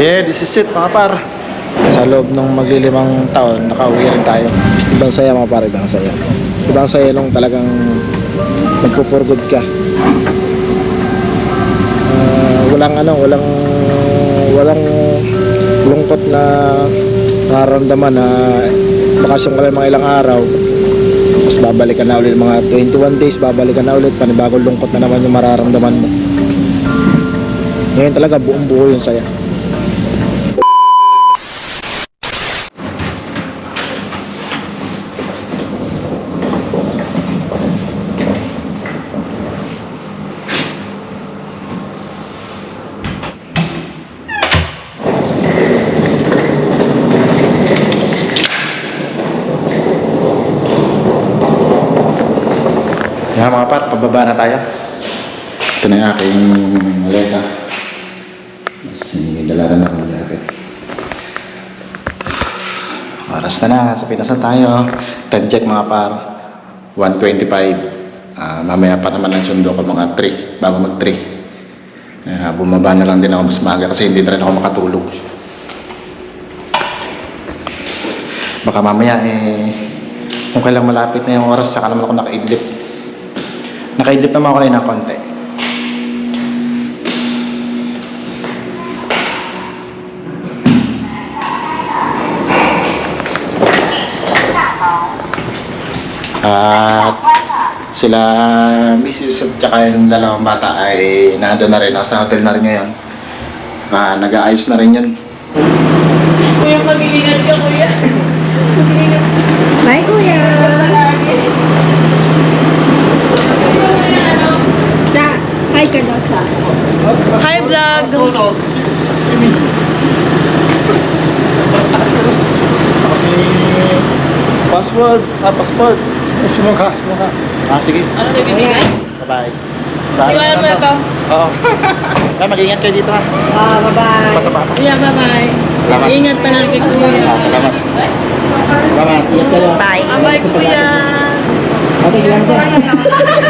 Yeah, this is it mga par. Sa loob ng maglilimang taon, nakauwi rin tayo. Ibang saya mga par, ibang saya. Ibang saya nung talagang magpupurgod ka. Ah, walang ano, walang walang lungkot na nararamdaman na bakasyon ka lang mga ilang araw tapos babalikan na ulit mga 21 days babalikan na ulit panibagong lungkot na naman yung mararamdaman mo ngayon talaga buong buo yung saya Yan mga par, pababa na tayo. Ito na yung aking maleta. Mas dala rin akong jacket. Oras na na, sa Pinas na tayo. Time check mga par. 1.25. Ah, mamaya pa naman ang sundo ko mga 3, bago mag 3. Uh, bumaba na lang din ako mas maaga kasi hindi na rin ako makatulog. Baka mamaya eh, kung kailang malapit na yung oras, saka naman ako nakaidlip. Nakaidlip naman ako na ng konti. At sila Mrs. at saka yung dalawang bata ay nandun na rin, nasa hotel na rin ngayon. Ah, nag-aayos na rin yun. Kuya, mag-iingat ka, kuya. Bye, kuya. palagi. Sa, hi ka daw sa. Hi, vlog. Password. Ah, passport. Sumuka, sumuka. Ah, sige. Ano na binigay? Bye-bye. Siwayan mo ito. Oo. Kaya mag-ingat kayo dito ha. Ah, bye-bye. Kuya, bye-bye. Salamat. Ingat palagi, kuya. Ah, salamat. Salamat. Ingat kayo. Bye. Bye, kuya. Ate, salamat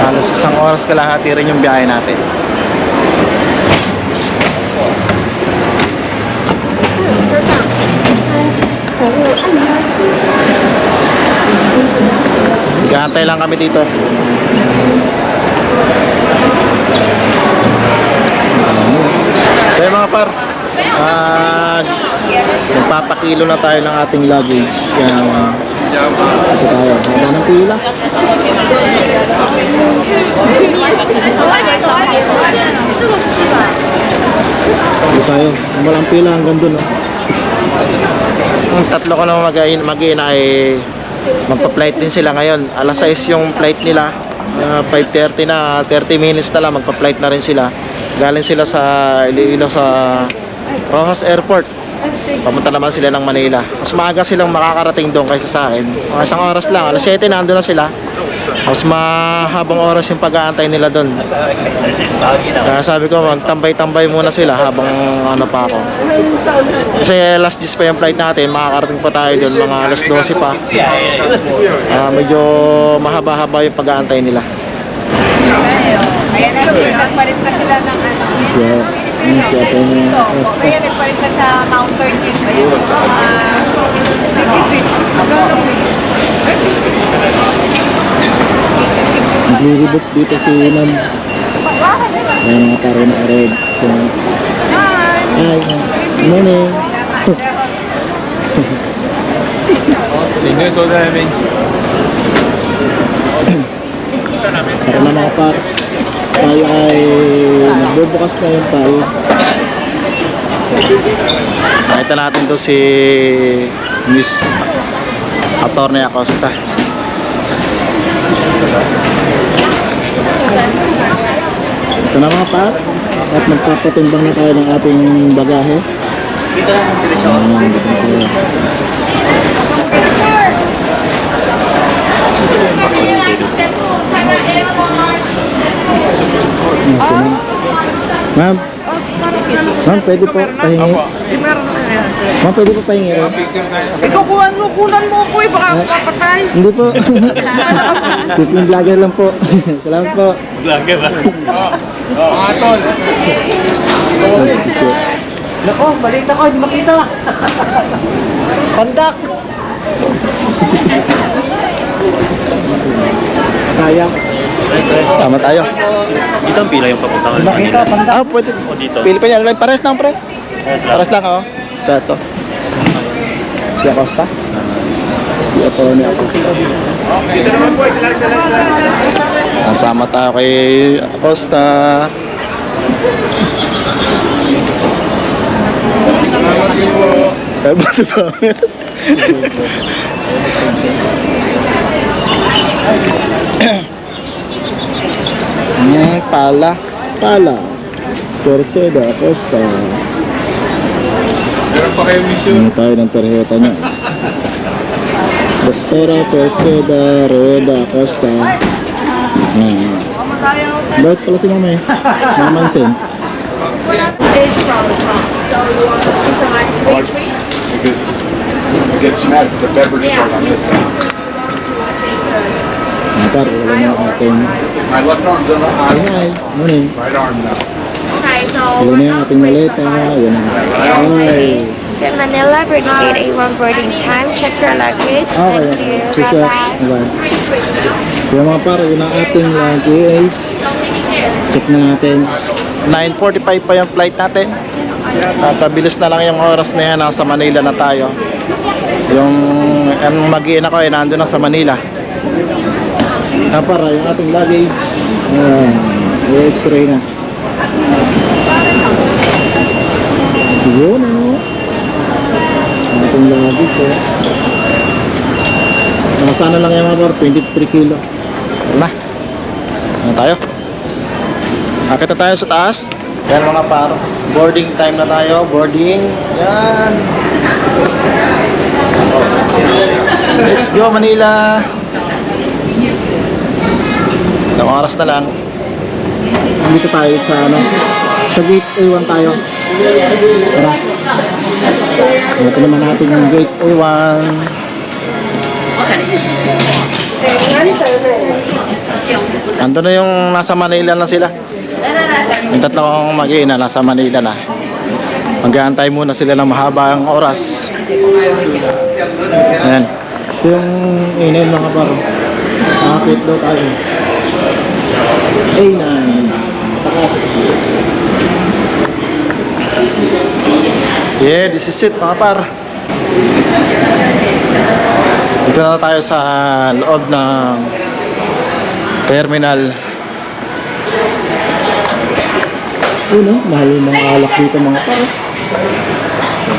Halos isang oras kalahati rin yung biyahe natin. Gantay lang kami dito. So mga par, magpapakilo na tayo ng ating luggage. Kaya, uh, ito tayo. Haba ng pila. Ito tayo. Walang pila hanggang dun. Oh. Ang tatlo ko naman mag-iin mag ay magpa-flight din sila ngayon. Alas 6 yung flight nila. Ah, 5.30 na, 30 minutes na lang magpa-flight na rin sila. Galing sila sa Iloilo sa Rojas Airport. Papunta naman sila ng Manila. Mas maaga silang makakarating doon kaysa sa akin. Mga isang oras lang. Alas 7 nandun na sila. Mas mahabang oras yung pag-aantay nila doon. Kaya sabi ko, magtambay-tambay muna sila habang ano pa ako. Kasi last days pa yung flight natin, makakarating pa tayo doon, mga alas 12 pa. Ah, medyo mahaba-haba yung pag-aantay nila. Ayan na, nagpalit na sila ng ano. Siya po yung Ito, ayan, nagpalit na sa Mount Virgin. Ayan, Naglilibot dito si ma'am. Ayan mga pare na red. So, hi. Good morning. Hindi, so na namin. Tara na mga par. Tayo ay nagbubukas na yung tayo. Nakita natin to si Miss Attorney Acosta. Ito na mga par. at magpapatimbang na tayo ng ating bagahe. Dito lang, diretso. Ayan, dito na ma'am. Ma'am, ma'am, pwede po pahingi. Ma'am, pwede po pahingi. Ikaw kuhan mo, kunan mo ako eh, baka ako papatay. Hindi po. Simpleng vlogger lang po. Salamat po. Vlogger ah. Mga tol. Nako, balita ko, hindi makita. Pandak. Sayang. Tama tayo. Dito ang pila yung papuntang Nakita, pandak. Ah, pwede. O dito. Pili pa niya. Pares lang, pre. Yes, lang. Pares lang, oh. Ito, ito. Si Acosta? Si Atty. Acosta. Nasama tayo kay Acosta. Sabi ba ba? Hmm, pala. Pala. Perseda, Acosta. Meron pa kayo mission. Ano tayo ng tarjeta niya? Doktora Perseda Rueda Acosta. Hmm. Bakit pala si Mama eh? Which tree? Because you get smashed, the beverage Yeah, on this side. par, wala na ating... My left arm's on the Hi, arm, hi. Morning. right arm now. Okay, so Yun na yung ating maleta. Yun na. Hi. To Manila, boarding gate A1 boarding time. Check your luggage. Okay. Thank you. Susa. Bye-bye. Bye. Yung mga par, yun ang ating luggage. Check na natin. 9.45 pa yung flight natin. At pabilis na lang yung oras na yan. Nasa Manila na tayo. Yung, yung mag-iin ako eh, nandun na sa Manila. Na para yung ating luggage. Ayan. May x-ray na. Yun Nasa ano lang yung mga par, 23 kilo. Tara na. Ano tayo? Akit na tayo sa taas. Yan mga par. Boarding time na tayo. Boarding. Yan. Let's go Manila. Ilang oras na lang. Dito tayo sa ano. Sa gate A1 tayo. Tara. Ito naman natin yung gate A1. Ando na yung nasa Manila na sila. Yung tatlong mag-iina nasa Manila na. Mag-aantay muna sila ng mahabang oras. Ayan. Ito yung ina yung mga baro. Nakakit daw tayo. A9. Takas. Yeah, this is it mga par. Dito na tayo sa loob ng terminal. Uno, mahal yung mga alak dito mga par.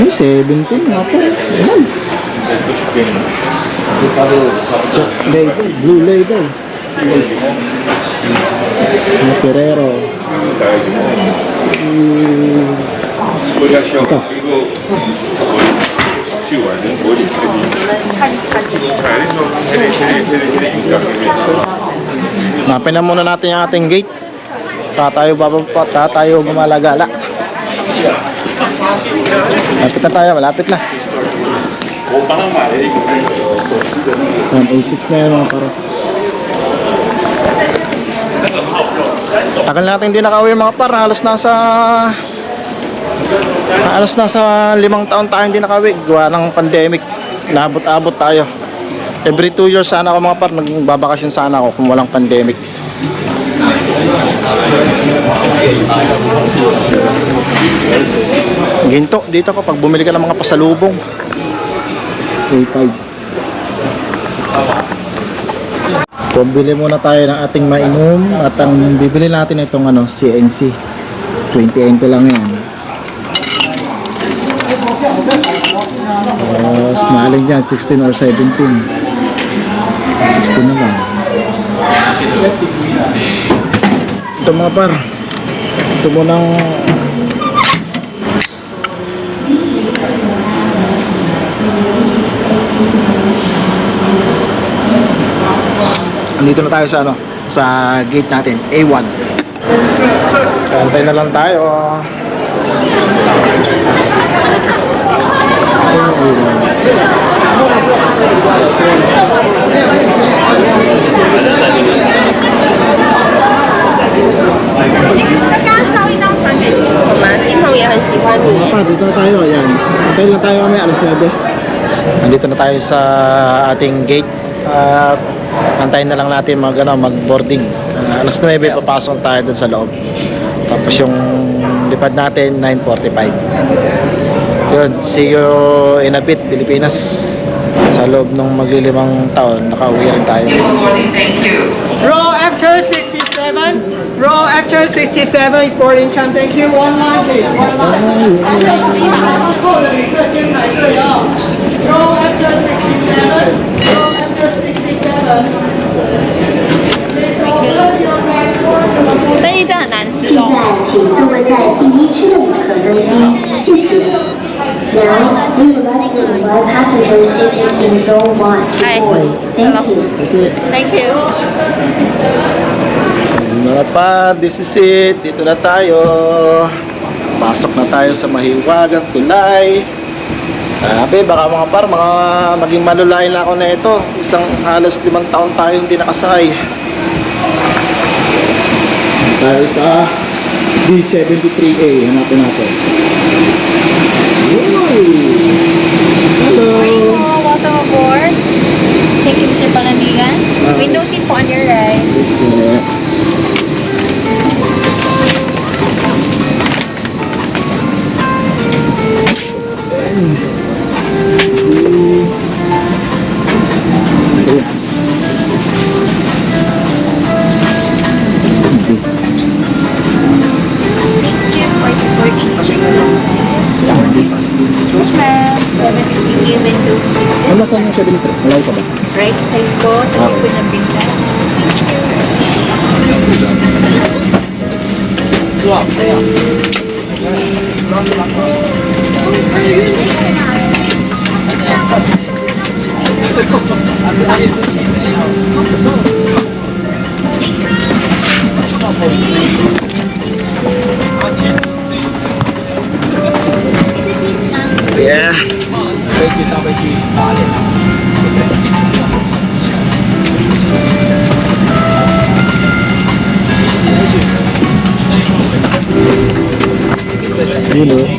May 17 mga par. Mahal. Label, blue label. Mga Ferrero. Mm, ito. Mapin na muna natin yung ating gate. Saka tayo bababa, saka tayo gumalagala. Malapit na tayo, malapit na. Ayan, A6 na yan mga paro. Tagal natin hindi nakauwi mga par, halos nasa halos nasa limang taon tayo hindi nakauwi, gawa ng pandemic. Nabot-abot tayo. Every two years sana ako mga par, nagbabakasyon sana ako kung walang pandemic. Ginto, dito ko pag bumili ka ng mga pasalubong. A5. Pumili muna tayo ng ating mainom at ang bibili natin itong ano, CNC. 20 ento lang yan. Tapos naalin dyan, 16 or 17. 16 na lang. Ito mga par. Ito munang Andito na tayo sa ano, sa gate natin, A1. Kantay na lang tayo. Dito na tayo. Ayan. Antay lang tayo kami, alas 9. Nandito na tayo sa ating gate. At antayin na lang natin mag, ano, mag-boarding. Ah, alas 9, papasok tayo dun sa loob. Tapos yung lipad natin, 9.45. Yun, see you in a bit, Pilipinas. Sa loob ng maglilimang taon, nakauwi rin tayo. Row after 67. Row after 67 is boarding time. Thank you. One line, please. One line. Row after 67. Row after 67. 现在，请座位在第一区的旅客登机，谢谢。Now, we would like to invite passengers seated in Zone 1 to board. Thank you. Kasi, Thank you. mga par, this is it. Dito na tayo. Pasok na tayo sa mahiwagang tulay. Sabi, baka mga par, mga maging malulain na ako na ito. Isang halos limang taon tayo hindi nakasakay. Tayo sa D73A. Hanapin natin. Uy! Hello! Welcome aboard. Thank you, Mr. Palamigan. Ah. Window seat po on your right. Sige. Ma'am, Yeah. Yun o.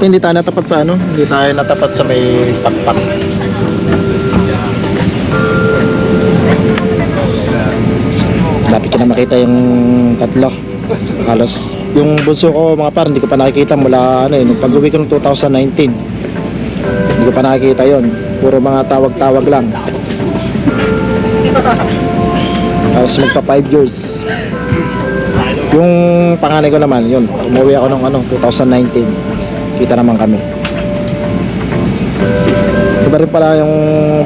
Buti hindi tayo natapat sa ano? Hindi tayo natapat sa may pakpak. Lapit ko na makita yung tatlo. Halos yung bunso ko mga par hindi ko pa nakikita mula ano eh nung pag-uwi ko ng 2019. Hindi ko pa nakikita yon. Puro mga tawag-tawag lang. Halos magpa 5 years. Yung panganay ko naman, yun. Umuwi ako ng ano, 2019. Kita naman kami. Iba rin pala yung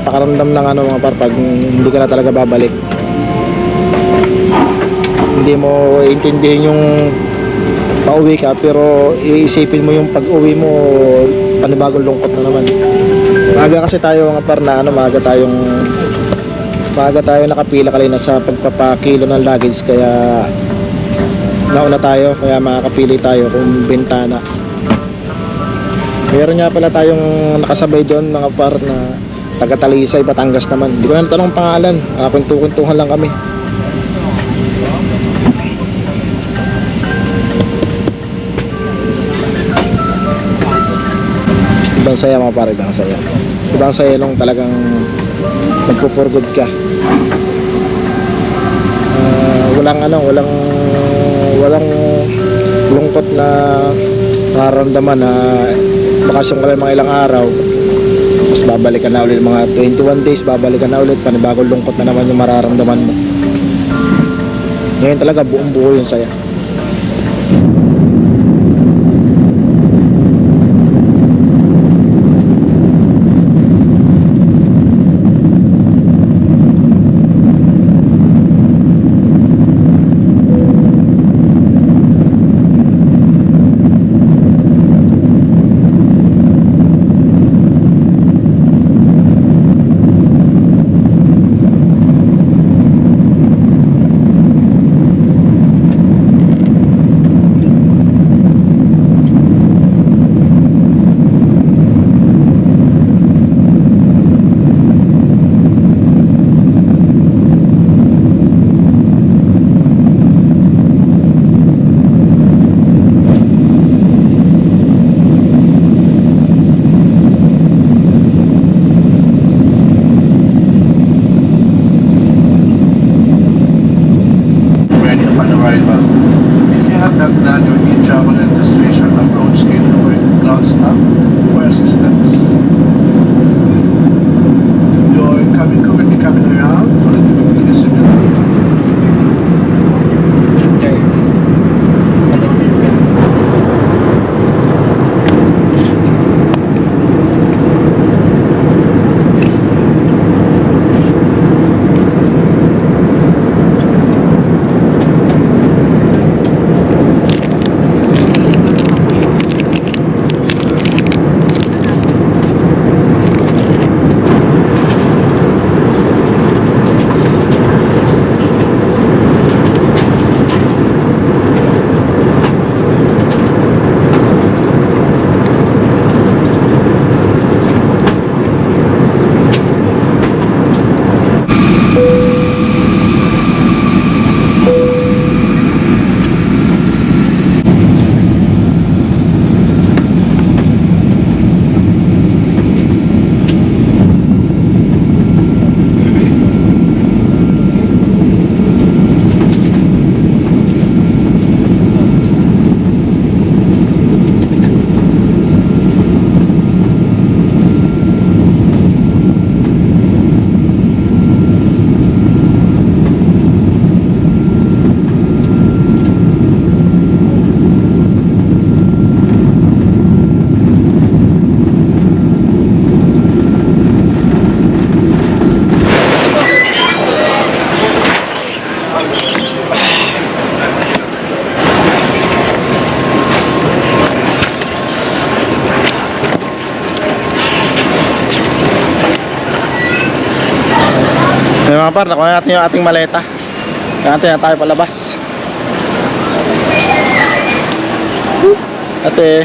pakaramdam ng ano mga par pag hindi ka na talaga babalik. Hindi mo intindihin yung pauwi ka pero iisipin mo yung pag-uwi mo panibagong lungkot na naman. Maaga kasi tayo mga par na ano maaga tayong maaga tayo nakapila kanina sa pagpapakilo ng luggage kaya nauna tayo kaya makakapili tayo kung bintana meron nga pala tayong nakasabay doon mga par na taga Talisay, Batangas naman. Hindi ko na natanong pangalan. Uh, kwentuhan lang kami. Ibang saya mga pare, ibang saya. Ibang saya nung talagang nagpupurgod ka. Ah, walang ano walang walang lungkot na nararamdaman na bakasyon ka lang mga ilang araw. Tapos babalik ka na ulit mga 21 days babalik ka na ulit. Panibagong lungkot na naman yung mararamdaman mo. Ngayon talaga buong buo yung saya mga par, nakuha natin yung ating maleta. Natin na tayo palabas. Ate.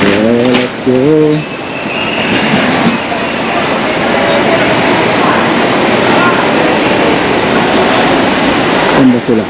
Yeah, let's go. Saan ba sila?